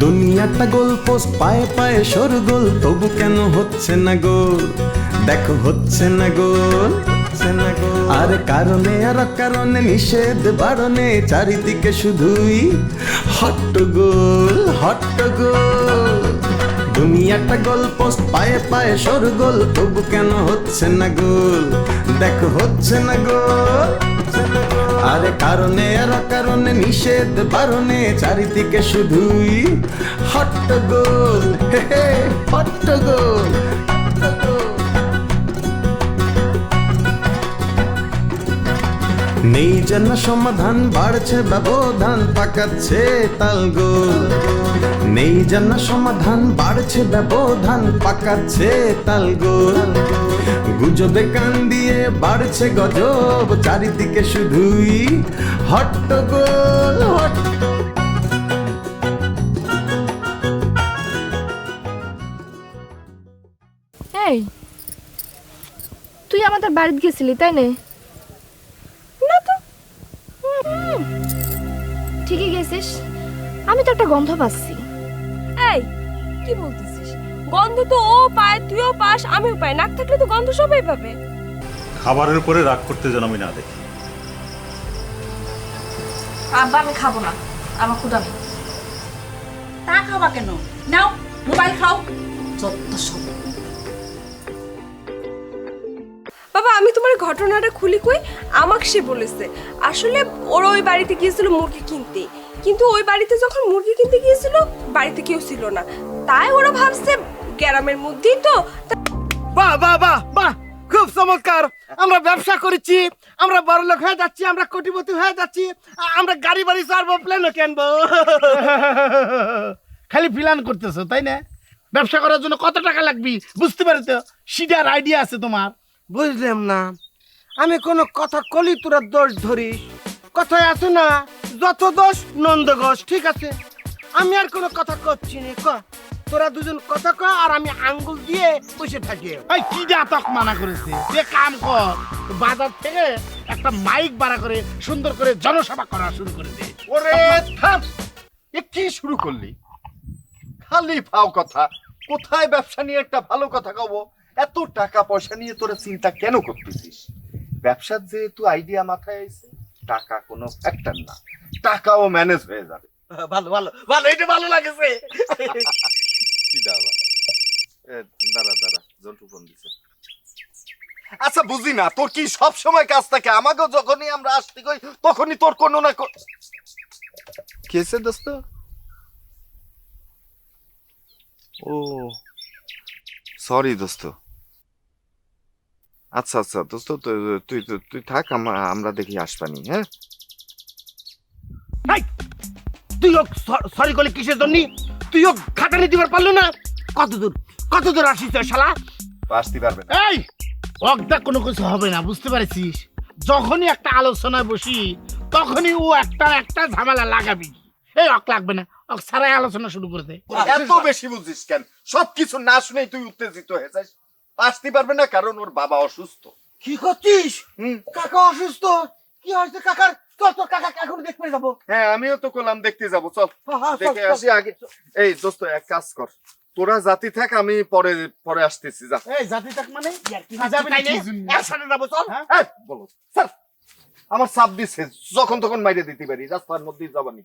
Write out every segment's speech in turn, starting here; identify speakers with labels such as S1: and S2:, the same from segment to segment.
S1: দুনিয়াটা goal post পায়ে পায়ে সরগোল তবু কেন হচ্ছে না গোল দেখো, হচ্ছে না গোল গোল আর কারণে আর কারণে নিষেধ বারণে চারিদিকে শুধুই হট্টগোল হট্টগোল। দুনিয়াটা গোল পোস্ট পায়ে পায়ে সরগোল তবু কেন হচ্ছে না গোল দেখো গোল হচ্ছে না গোল। আরে কারণে আর কারণে নিষেধ বারণে চারিদিকে শুধুই হট্টগোল হট্টগোল হট্টগোল। নেই যেন সমাধান, বাড়ছে ব্যবধান পাকাচ্ছে তালগোল নেই যেন সমাধান, বাড়ছে ব্যবধান পাকাচ্ছে তালগোল গুজবে কান দিয়ে বাড়ছে গজব, চারিদিকে শুধুই হট্টগোল হট্ট
S2: এই, তুই আমাদের বাড়িতে গেছিলি, তাই না
S3: না তো
S2: হুম, ঠিকই গেছিস। আমি তো একটা গন্ধ পাচ্ছি।
S3: এই কি বলতেছিস? গন্ধ তো ও পায় তুইও পাস আমিও পাই। নাক থাকলে তো গন্ধ সবাই পাবে।
S4: খাবারের উপরে রাগ করতে যেন আমি না দেখি।
S5: আব্বা আমি খাব না। আমার ক্ষুদা নেই।
S6: তা খাওয়া কেন? নাও মোবাইল খাও। যত সব
S3: বাবা, আমি তোমার ঘটনাটা খুলি কই? আমাকে সে বলেছে। আসলে ওরা ওই বাড়িতে গিয়েছিল মুরগি কিনতে। কিন্তু ওই বাড়িতে যখন মুরগি কিনতে গিয়েছিল, বাড়িতে কেউ ছিল না। তাই ওরা ভাবছে গ্রামের মধ্যেই তো
S7: বাহ বাহ বাহ বাহ, খুব চমৎকার। আমরা ব্যবসা করেছি, আমরা বড় লোক হয়ে যাচ্ছি, আমরা কোটিপতি হয়ে যাচ্ছি আমরা গাড়ি বাড়ি চারবো প্লেনও কিনবো। খালি প্ল্যান করতেছো, তাই না? ব্যবসা করার জন্য কত টাকা লাগবে? বুঝতে পারি তো? সিডার আইডিয়া আছে তোমার। বুঝলাম না। আমি কোনো কথা কলি তোরা দোষ ধরি। কথায় আছে না যত দোষ নন্দ ঘোষ ঠিক আছে? আমি আর কোনো কথা করছি না ক? তোরা দুজন কথা ক আর আমি আঙ্গুল দিয়ে বসে থাকি। এই কি জাতক মানা করেছে? যে কাম কর বাজার থেকে একটা মাইক ভাড়া করে সুন্দর করে জনসভা করা শুরু করে দে।
S8: ওরে থাম! এ কি শুরু করলি? খালি ফাও কথা। কোথায় ব্যবসা নিয়ে একটা ভালো কথা কব? এত টাকা পয়সা নিয়ে তোরা চিন্তা কেন করতেছিস? ব্যবসার যেহেতু আইডিয়া মাথায় আইছে টাকা কোনো ফ্যাক্টর না। টাকাও ম্যানেজ হয়ে যাবে।
S7: ভালো ভালো ভালো এটা ভালো লাগেছে।
S8: কি দাবা? এ, দাঁড়া দাঁড়া জন্টু ফোন দিছে। আচ্ছা বুঝি না তোর কি সব সময় কাজ থাকে? আমাকেও যখনই আমরা আসতে কই তখনই তোর কোনো না কো- কি হয়েছে দোস্ত? ও। সরি দোস্ত। আচ্ছা আচ্ছা দোস্ত তুই- তুই তুই- তুই থাক আমরা দেখি আসবানি হ্যাঁ?
S7: এই, তুইও সরি করলে কিসের জন্য? তুই তুইও খাটানি দিবার পারল না? কত দূর কত দূর আসিস তুই শালা?
S8: আসতে পারবে না।
S7: এই অগদা কোনো কিছু হবে না বুঝতে পারছিস? যখনই একটা আলোচনায় বসি তখনই ও একটা একটা ঝামেলা লাগাবি। এই অক লাগবে না অক সারাই আলোচনা শুরু করে দে।
S8: এত বেশি বুঝিস কেন? সবকিছু না শুনেই তুই উত্তেজিত হয়ে যাস। আসতে পারবে না কারণ ওর বাবা অসুস্থ।
S7: কি করছিস? কাকা অসুস্থ? কি হয়েছে কাকার? চল তোর কাকা এখন দেখতে যাব।
S8: হ্যাঁ আমিও তো কলাম দেখতে যাব চল। দেখে আসি আগে। এই দোস্ত এক কাজ কর। তোরা জাতি থাক আমি পরে পরে আসতেছি যা।
S7: এই জাতি থাক মানে? যাবে না একসাথে যাব চল।
S8: এই, বলো। স্যার আমার দিচ্ছে যখন তখন মাইরে দিতে পারি রাস্তার মধ্যে যাবানি।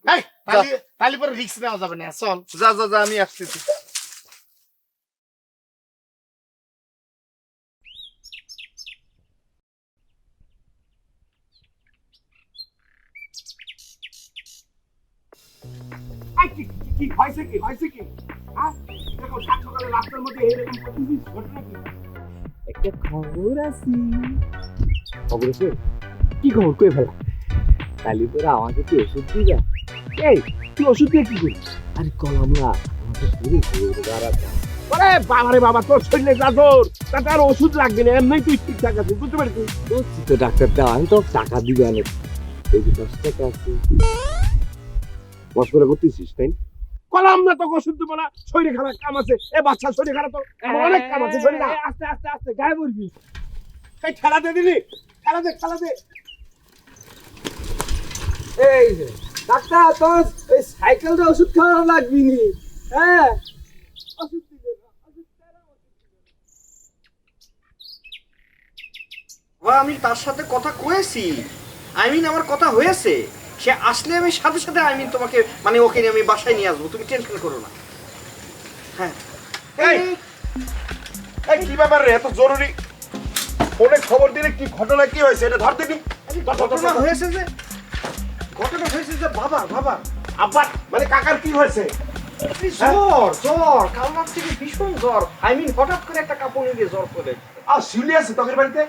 S7: তালি পরে রিস্ক নেওয়া যাবে না চল।
S8: যা যা যা আমি আসতেছি।
S7: হয়েছে কি? হয়েছে কি? হ্যাঁ? দেখো সাত সকালে রাস্তার মধ্যে এরকম করতেছিস ঘটনা কি?
S9: একটা খবর আছে। খবর আছে? কি খবর? কই ফেলা কালি পরে আমাকে তুই ওষুধ এই তুই ওষুধ দিয়ে কি করবি আরে কলাম না আমাকে শরীর ঘুরে দাঁড়াতে আরে বাবারে বাবা তোর শরীরে যা জোর তাতে আর ওষুধ লাগবে না এমনি তুই ঠিকঠাক আছিস বুঝতে পারছিস? বুঝছি তো ডাক্তার দাও আমি তো টাকা দিবে অনেক এই যে দশ টাকা আছে। করতেছিস তাই কলাম না তোকে শরীরে খারাপ কাম আছে। এ বাচ্চা শরীরে খারাপ তো অনেক কাম আছে শরীরে আস্তে আস্তে আস্তে গায়ে পড়বি। এই খেলা দে দিলি খেলা দে খেলা দে। এই যে ডাক্তার তোর এই সাইকেলটা ওষুধ খাওয়ানো লাগবি নি?
S7: হ্যাঁ?
S10: বাবা, আমি তার সাথে কথা কয়েছি। আই মিন আমার কথা হয়েছে। সে আসলে আমি সাথে সাথে আই মিন তোমাকে মানে ওকে নিয়ে আমি বাসায় নিয়ে আসব। তুমি টেনশন করো না। হ্যাঁ।
S7: এই! কি ব্যাপার রে? এত জরুরি? ফোনে খবর দিলে কি ঘটনা কি হয়েছে? এটা ধরতে নি
S10: ঘটনা হয়েছে যে ঘটনা হয়েছে যে বাবা বাবা।
S7: আব্বার মানে কাকার কি হয়েছে?
S10: এই জ্বর জ্বর। কাল রাত থেকে ভীষণ জ্বর। আই মিন হঠাৎ করে একটা কাপড় নিয়ে জ্বর করে।
S7: আর শিউলি আছে তোদের বাড়িতে?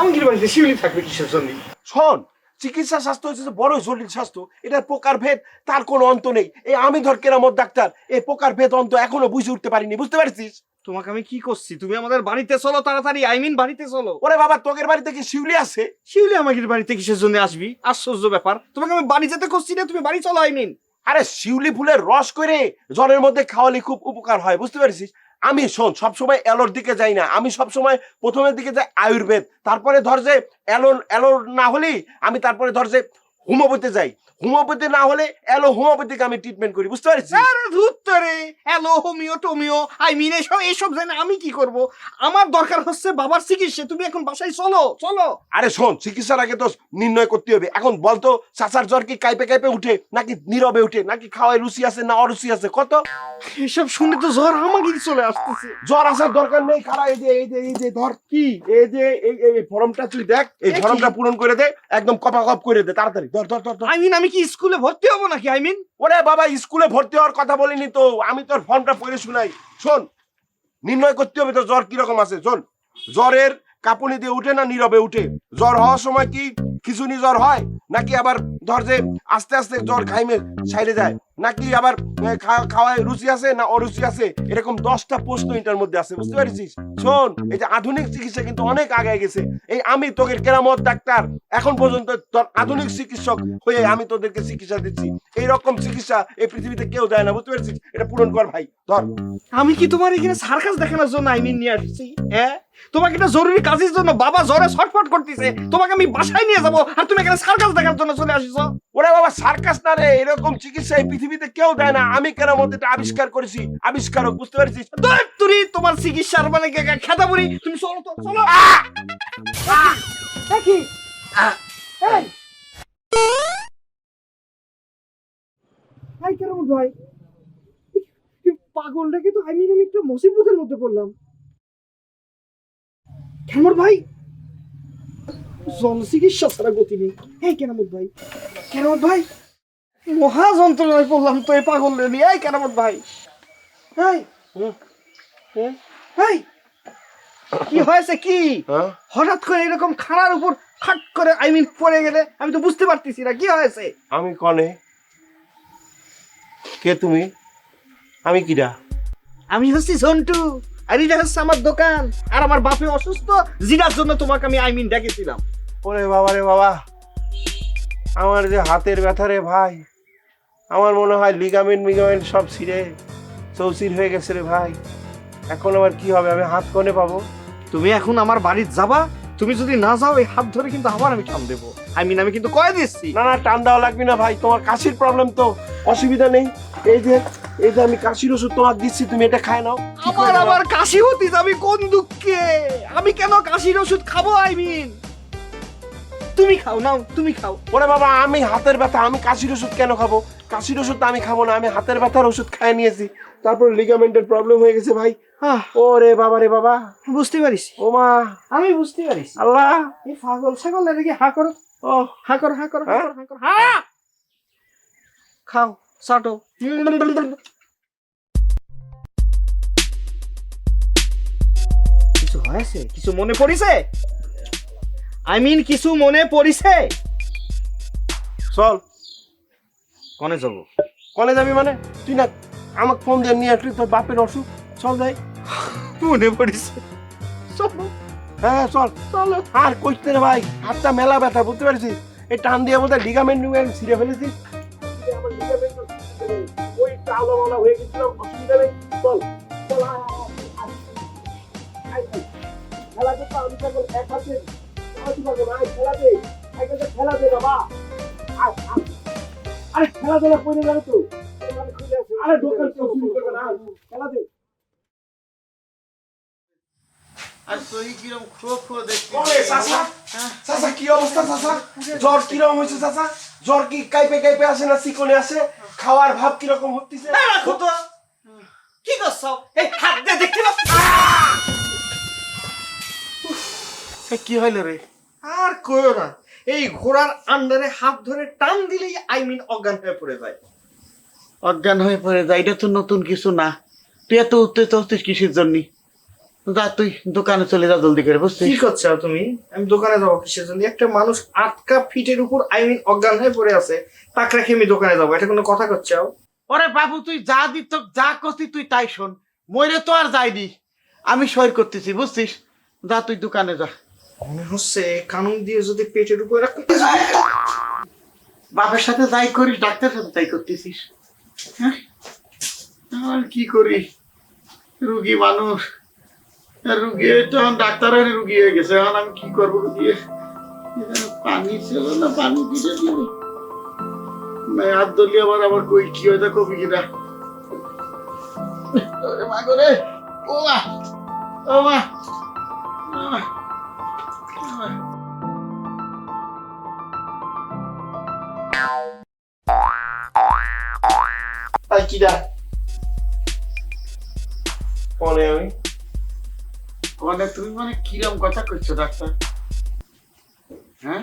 S10: আমাদের বাড়িতে শিউলি থাকবে কিসের জন্য?
S7: শোন চিকিৎসা স্বাস্থ্য হচ্ছে বড় জটিল স্বাস্থ্য এটার প্রকার ভেদ তার কোনো অন্ত নেই। এই আমি ধর কেরামত ডাক্তার এই প্রকার ভেদ অন্ত এখনও বুঝে উঠতে পারিনি বুঝতে পারছিস?
S10: তোমাকে আমি কি করছি? তুমি আমাদের বাড়িতে চলো তাড়াতাড়ি আই মিন বাড়িতে চলো।
S7: ওরে বাবা তোদের বাড়িতে কি শিউলি আছে?
S10: শিউলি আমাদের বাড়িতে কিসের জন্য আসবি? আশ্চর্য ব্যাপার। তোমাকে আমি বাড়ি যেতে করছি না তুমি বাড়ি চলো আই মিন
S7: আরে শিউলি ফুলের রস করে জ্বরের মধ্যে খাওয়ালে খুব উপকার হয় বুঝতে পারছিস? আমি শোন, সবসময় এলোর দিকে যাই না। আমি সবসময় প্রথমের দিকে যাই আয়ুর্বেদ, তারপরে ধর যে এলো এলোর না হলেই আমি তারপরে ধর যে হোমিওপ্যাথি যাই। হোমিওপ্যাথি না হলে এলো হোমিওপ্যাথিকে আমি ট্রিটমেন্ট করি বুঝতে পারছিস?
S10: আরে ধুত্তরে হ্যালো হোমিও টোমিও আই মিন এসব এসব জানে আমি কি করব? আমার দরকার হচ্ছে বাবার চিকিৎসা। তুমি এখন বাসায় চলো চলো।
S7: আরে শোন চিকিৎসার আগে তো নির্ণয় করতে হবে। এখন বলতো চাচার জ্বর কি কাইপে কাইপে উঠে নাকি নীরবে উঠে নাকি খাওয়ায় রুচি আছে না অরুচি আছে? কত?
S10: এসব শুনে তো জ্বর আমাকে চলে আসতেছে।
S7: জ্বর আসার দরকার নেই খারা এই যে এই যে এই যে ধর কি এই যে এই এই ফর্মটা তুই দেখ এই ফর্মটা পূরণ করে দে একদম কপা কপ করে দে তাড়াতাড়ি ধর ধর ধর ধর।
S10: আই মিন আমি কি স্কুলে ভর্তি হব নাকি? আই মিন
S7: ওরে বাবা স্কুলে ভর্তি হওয়ার কথা বলিনি তো। আমি তোর ফর্মটা পড়ে শুনাই। শোন নির্ণয় করতে হবে তোর জ্বর কীরকম আছে। শোন জ্বরের কাঁপুনি দিয়ে উঠে না নীরবে উঠে? জ্বর হওয়ার সময় কি খিচুনি জ্বর হয়, নাকি আবার ধর যে আস্তে আস্তে জ্বর খাইমে সাইডে যায়, নাকি আবার খাওয়ায় রুচি আছে না অরুচি আছে? এরকম দশটা প্রশ্ন এটার মধ্যে আছে, বুঝতে পারছিস? শোন, এই যে আধুনিক চিকিৎসা কিন্তু অনেক আগে গেছে। এই আমি তোকে কেরামত ডাক্তার, এখন পর্যন্ত তোর আধুনিক চিকিৎসক হয়ে আমি তোদেরকে চিকিৎসা দিচ্ছি। এই রকম চিকিৎসা এই পৃথিবীতে কেউ দেয় না, বুঝতে পারছিস? এটা পূরণ কর ভাই, ধর।
S10: আমি কি তোমার এখানে সার্কাস দেখানোর জন্য আই মিন নিয়ে আসছি? হ্যাঁ? তোমাকে একটা জরুরি কাজের জন্য বাবা জ্বরে ছটফট করতেছে। তোমাকে আমি বাসায় নিয়ে যাব আর তুমি এখানে সার্কাস দেখার জন্য চলে আসিছো।
S7: ওরে বাবা সার্কাস না রে এরকম চিকিৎসা এই পৃথিবীতে কেউ দেয় না। আমি কেরামত এটা আবিষ্কার করেছি? আবিষ্কারক বুঝতে পারছিস?
S10: দূর তুরি তোমার চিকিৎসার মানে খেতা বুড়ি তুমি চলো তো চলো। ভাই কেমন ভাই? পাগলটাকে তো আমি আমি একটা মুসিবতের মধ্যে পড়লাম। ভাই? ছাড়া গতি নেই। এই কেনামত ভাই? কেনামত ভাই? মহা যন্ত্রণায় পড়লাম তো এই পাগল নিয়ে এই কেনামত ভাই? এই এই কি হয়েছে কি?
S7: হ্যাঁ?
S10: হঠাৎ করে এরকম খাড়ার উপর খাট করে আই মিন পড়ে গেলে আমি তো বুঝতে পারতেছি না কি হয়েছে?
S7: আমি কনে? কে তুমি? আমি কিরা
S10: আমি হচ্ছি ঝন্টু। আর এটা হচ্ছে আমার দোকান। আর আমার বাপে অসুস্থ জিরার জন্য তোমাকে আমি আই মিন ডেকেছিলাম।
S7: ওরে বাবা রে বাবা। আমার যে হাতের ব্যথা রে ভাই আমার মনে হয় লিগামেন্ট মিগামেন্ট সব ছিঁড়ে চৌচির হয়ে গেছে রে ভাই। এখন আবার কি হবে? আমি হাত কনে পাবো?
S10: তুমি এখন আমার বাড়ির যাবা তুমি যদি না যাও এই হাত ধরে কিন্তু আবার আমি টান দেবো। আই মিন আমি কিন্তু কয়ে দিচ্ছি।
S7: না না টান দেওয়া লাগবে না ভাই। তোমার কাশির প্রবলেম তো অসুবিধা নেই। এই যে এই যে আমি কাশির ওষুধ তোমার দিচ্ছি তুমি এটা খায় নাও।
S10: আমার
S7: যাবে।
S10: আবার কাশি হতিস আমি কোন দুঃখে? আমি কেন কাশির ওষুধ খাব আই মিন তুমি খাও নাও তুমি খাও।
S7: ওরে বাবা আমি হাতের ব্যথা আমি কাশির ওষুধ কেন খাব? কাশির ওষুধ তো আমি খাব না আমি হাতের ব্যথার ওষুধ খাই নিয়েছি। তারপর লিগামেন্টের প্রবলেম হয়ে গেছে ভাই। ওরে বাবা রে বাবা।
S10: বুঝতে পারিস
S7: ও মা।
S10: আমি বুঝতে পারিস
S7: আল্লাহ।
S10: এই পাগল ছাগল এদিকে হা করো।
S7: ও।
S10: হা করো হা করো হা করো হা করো। হা! খাও চাটো কিছু হয়েছে? কিছু মনে পড়িছে? আই মিন কিছু মনে পড়িছে?
S7: চল।
S10: কনে যাব?
S7: কলে যাবি মানে? তুই না আমাকে ফোন দিয়ে নিয়ে আসলি তোর বাপের অসুখ? চল যাই।
S10: মনে পড়িছে। চলো।
S7: হ্যাঁ চল। চল। আর কইতে রে ভাই হাতটা মেলা ব্যথা বুঝতে পারছিস? এই টান দিয়ে বোধহয় লিগামেন্ট নিগামেন্ট ছিঁড়ে। ওই হয়ে অসুবিধা নেই। চল চল আমি এক হাতে বাবা। আয়। আরে খেলাধুলা করে যাবে তো?
S11: আরে দোকান চুরি করবে না খেলা আর তুই কিরম খো খো দেখছিস
S7: ওরে চাচা? চাচা কি অবস্থা চাচা? জ্বর কীরকম হয়েছে চাচা? জ্বর কি কাইপে কাইপে আসে না চিকনে আসে? খাওয়ার ভাব কীরকম হচ্ছে
S10: কি করছ? এই হাত দিয়ে দেখতে পাচ্ছ
S11: কি হইল রে?
S10: আর কইও না। এই ঘোড়ার আন্ডারে হাত ধরে টান দিলেই আই মিন অজ্ঞান হয়ে পড়ে যায়।
S11: অজ্ঞান হয়ে পড়ে যায় এটা তো নতুন কিছু না। তুই এত উত্তেজিত হচ্ছিস কিসের জন্য? যা তুই দোকানে চলে যা জলদি করে বুঝছিস?
S10: কি করছ তুমি? আমি দোকানে যাব কিসের জন্য? একটা মানুষ আটকা ফিটের উপর আই মিন অজ্ঞান হয়ে পড়ে আছে তাকে রেখে আমি দোকানে যাব। এটা কোনো কথা করছ?
S11: ওরে বাবু তুই যা দিত যা করছি তুই তাই শোন। ময়রে তো আর যাইনি আমি সই করতেছি বুঝছিস? যা তুই দোকানে যা।
S10: মনে হচ্ছে কানুন দিয়ে যদি পেটের উপর
S11: বাপের সাথে যাই করিস ডাক্তার সাথে তাই করতেছিস। হ্যাঁ? আর কি করি? রুগী মানুষ। রুগী তখন ডাক্তারের রুগী হয়ে গেছে। এখন আমি কি করব রুগী? পানি ছিল না, পানি দিতে দিবি হাত ধরলি আবার আবার কই কি হয়তো কবি কিনা মা
S10: মনে
S11: তুমি মানে কিরম কথা করছ, ডাক্তার? হ্যাঁ?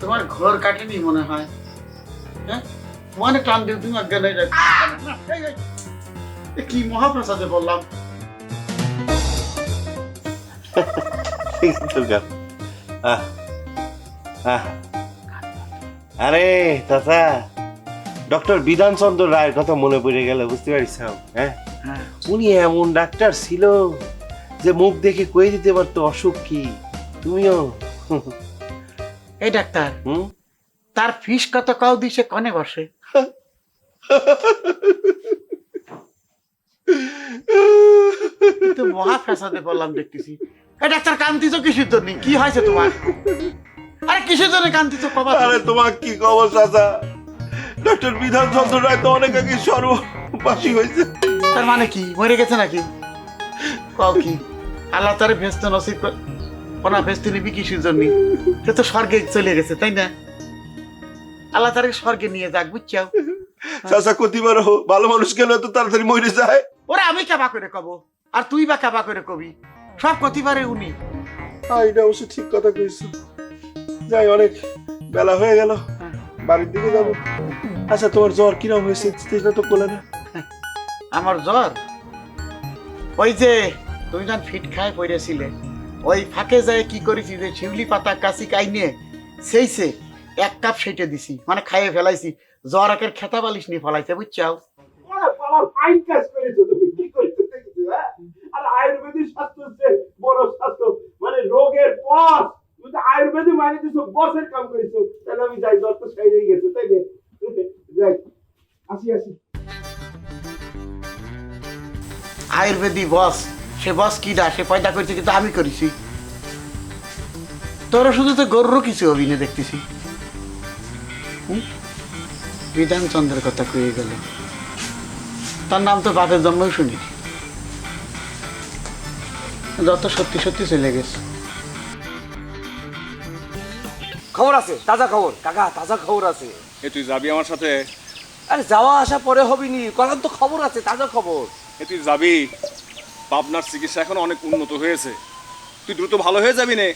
S11: তোমার ঘর কাটেনি মনে হয়। হ্যাঁ? মানে টান দিয়ে তুমি অজ্ঞান হয়ে যাচ্ছ কি মহাপ্রসাদে বললাম?
S7: আরে চাচা ডক্টর বিধানচন্দ্র রায়ের কথা মনে পড়ে গেল, বুঝতে পারিস হ্যাঁ? উনি এমন ডাক্তার ছিল যে মুখ দেখে কয়ে দিতে পারতো অসুখ কি? তুমিও?
S11: এই ডাক্তার
S7: হুম?
S11: তার ফিস কত কাউ দিছে কনে বসে? তো মহাপ্রসাদে বললাম দেখতেছি। এই ডাক্তার কান্তিছ কিসের জন্য? কি হয়েছে তোমার? আরে কিসের জন্য কান্তিছ কবা তো?
S7: আরে তোমার কি খবর চাচা? ডক্টর বিধানচন্দ্র রায় তো অনেক আগে সর্ববাসী হয়েছে।
S11: তার মানে কি? মরে গেছে নাকি? কও কি? আল্লাহ তারে ভেস্ত নসিব ওনা ভেস্ত নিবি কিসের জন্য? সে তো স্বর্গে চলে গেছে তাই না? আল্লাহ তারে স্বর্গে নিয়ে যাক বুঝছাও?
S7: চাচা কতিবার ভালো মানুষ গেল এত তাড়াতাড়ি মরে যায়।
S11: ওরা আমি কাবা করে কব? আর তুই বা কাবা করে কবি? সব কতিবারে উনি।
S7: হ্যাঁ এটা অবশ্য ঠিক কথা কইছো। যাই অনেক বেলা হয়ে গেল। বাড়ির দিকে যাব। আচ্ছা তোমার জ্বর কিরম হয়েছে? সেটা তো বলে না।
S11: আমার জ্বর। ওই যে তুমি যখন ফিট খায় পড়েছিলে, ওই ফাঁকে যায় কি করেছি যে শিউলি পাতা, কাশি কাইনে সেই সে এক কাপ সেটে দিছি মানে খাইয়ে ফেলাইছি। জ্বর একের খেতা বালিশ নিয়ে ফেলাইছে, বুঝছাও?
S7: হ্যাঁ? মানে দিছো কাম যাই তাই যাই, আসি আসি।
S11: আয়ুর্বেদিক বস সে বস কি দা সে পয়দা করেছে কিন্তু আমি করেছি। তোরা শুধু তো গর্র কিছু হবি না দেখতেছি? বিধানচন্দ্রের কথা কয়ে গেল। তার নাম তো বাপের জন্মই শুনি। যত সত্যি সত্যি চলে গেছে।
S9: খবর আছে তাজা খবর। কাকা তাজা খবর আছে।
S12: এ তুই যাবি আমার সাথে?
S9: আরে যাওয়া আসা পরে হবে নি কলাম তো খবর আছে তাজা খবর।
S12: তুই যাবি পাবনার চিকিৎসা এখন অনেক উন্নত হয়েছে। তুই দ্রুত ভালো হয়ে যাবি নে।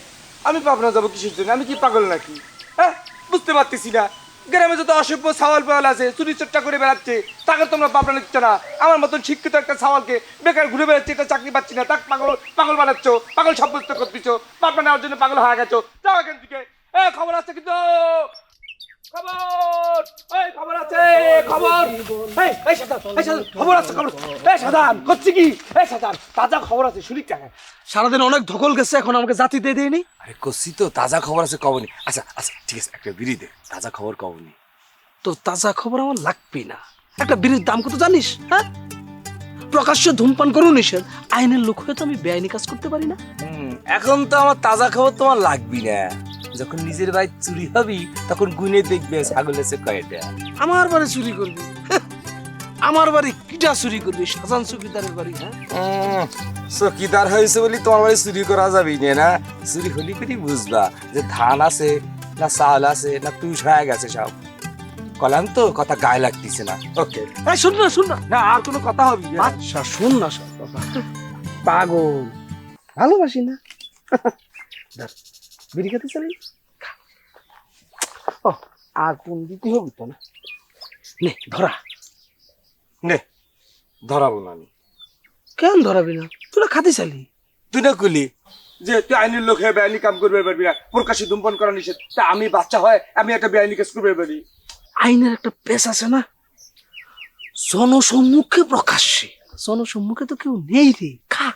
S9: আমি পাবনা যাব কিসের জন্য? আমি কি পাগল নাকি? হ্যাঁ? বুঝতে পারতেছি না। গ্রামে যত অসভ্য সাওয়াল পাওয়াল আছে, চুরি চট্টা করে বেড়াচ্ছে, তাকে তোমরা পাবনা নিচ্ছ না। আমার মতন শিক্ষিত একটা সাওয়ালকে বেকার ঘুরে বেড়াচ্ছে, এটা চাকরি পাচ্ছি না। তাক পাগল পাগল বানাচ্ছ, পাগল সাব্যস্ত করতেছ। পাবনা নেওয়ার জন্য পাগল হয়ে গেছো। যাও এখান থেকে। এ, খবর আছে কিন্তু। খবর! এই খবর আছে খবর! এই এই সাদান এই সাদান খবর আছে খবর এই সাদান করছি কি? এই সাদান তাজা খবর আছে শুনি টাকা
S13: সারাদিন অনেক ধকল গেছে এখন আমাকে জাতি দিয়ে দেয়নি?
S9: আরে কষি তো তাজা খবর আছে কবনি। আচ্ছা আচ্ছা ঠিক আছে একটা বিড়ি দে। তাজা খবর কবনি।
S13: তো তাজা খবর আমার লাগবে না। একটা বিড়ির দাম কত জানিস হ্যাঁ? প্রকাশ্য ধূমপান করো নিষেধ আইনের লোক হয়ে তো আমি বেআইনি কাজ করতে পারি না।
S9: এখন তো আমার তাজা খবর তোমার লাগবি না। যখন নিজের ভাই চুরি হবি তখন গুনে দেখবে ছাগল আছে কয়টা।
S13: আমার বাড়ি চুরি করবি? হ্যাঁ, আমার বাড়ি কিটা চুরি করবি? শাহজাহান চুকিদারের বাড়ি হ্যাঁ?
S9: চকিদার হয়েছে বলি তোমার বাড়ি চুরি করা যাবে না না? চুরি হলি করে বুঝবা যে ধান আছে না চাল আছে না তুই হয়ে গেছে সব। কলাম তো কথা গায়ে লাগতেছে না। ওকে।
S13: এই শুন না শুন না।
S9: না আর কোনো কথা হবে না।
S13: আচ্ছা শুন না সব বাবা পাগল। ভালোবাসি না? বিড়ি খেতে খা। ও আর কোন দিতে হবে তো না? নে ধরা।
S9: নে ধরাবো না আমি।
S13: কেন ধরাবি না? তোরা খাতে চালি
S9: তুই না কুলি যে তুই আইনের লোক হয়ে বেআইনি কাম করবে পারবি না প্রকাশ্যে ধূমপান করা নিষেধ। তা আমি বাচ্চা হয় আমি একটা বেআইনি কেস করবে পারি।
S13: আইনের একটা পেশ আছে না? জনসম্মুখে প্রকাশ্যে। জনসম্মুখে তো কেউ নেই রে। খা।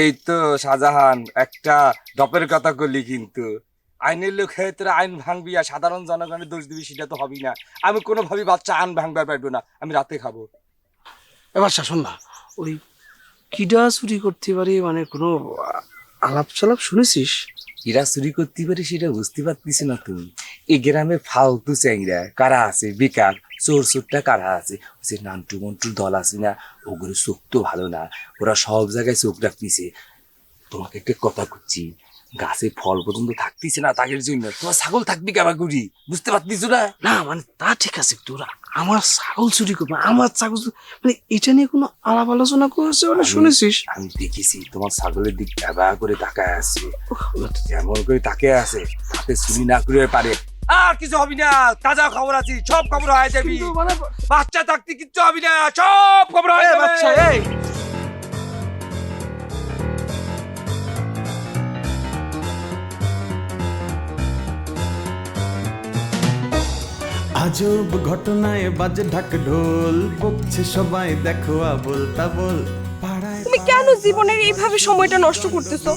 S9: এই তো শাহজাহান একটা দপের কথা করলি কিন্তু। আইনের লোক হয়ে তোরা আইন ভাঙবি আর সাধারণ জনগণের দোষ দিবি সেটা তো হবেই না। আমি কোনোভাবেই বাচ্চা আইন ভাঙবার পারব না আমি রাতে খাব।
S13: এবার শাসন না ওই কিডা চুরি করতে পারি মানে কোনো আলাপ চালাপ শুনেছিস?
S9: এরা চুরি করতে পারি সেটা বুঝতে পারতিস না তুমি এই গ্রামে ফালতু চ্যাংরা কারা আছে? বেকার। চোর চোরটা কারা আছে? যে নান্টু মন্টুর দল আছে না? ওগুলো চোখ তো ভালো না। ওরা সব জায়গায় চোখ রাখতিছে। তোমাকে একটা কথা করছি গাছে ফল পর্যন্ত থাকতেছে না তাদের জন্য? তোমার ছাগল থাকবি কেমন করি বুঝতে পারতিস না?
S13: না মানে তা ঠিক আছে তোরা আমার ছাগল চুরি করবে আমার ছাগল মানে এটা নিয়ে কোনো আলাপ আলোচনা করেছে মানে শুনেছিস?
S9: আমি দেখেছি তোমার ছাগলের দিক ব্যবহার করে তাকায় আছে। যেমন করে তাকিয়ে আছে তাতে চুরি না করে পারে। আর কিছু হবি না তাজা খবর আছে সব খবর হয়ে যাবি বাচ্চা থাকতে কিচ্ছু হবি না সব খবর হয়ে যাবে
S13: বাচ্চা এই।
S1: আজব ঘটনায় বাজে ঢাক ঢোল বকছে সবাই দেখো আবল তাবল পাড়ায়
S3: তুমি কেন জীবনের এইভাবে সময়টা নষ্ট করতেছো?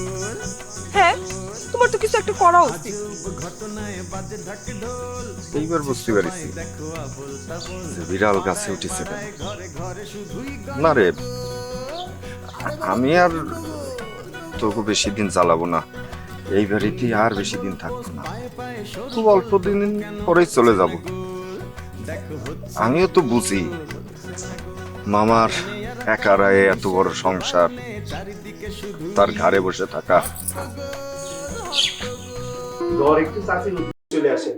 S3: তোমার তো কিছু একটা করা উচিত।
S8: এইবার বুঝতে পারছি। বিড়াল গাছে উঠেছে না রে, আমি আর তোকে বেশি দিন চালাবো না। এই বাড়িতে আর বেশি দিন থাকব না। খুব অল্প দিন পরেই চলে যাব। আমিও তো বুঝি, মামার একারায় এত বড় সংসার, তার ঘাড়ে বসে থাকা।
S11: ঘর একটু চাষির চলে আসেন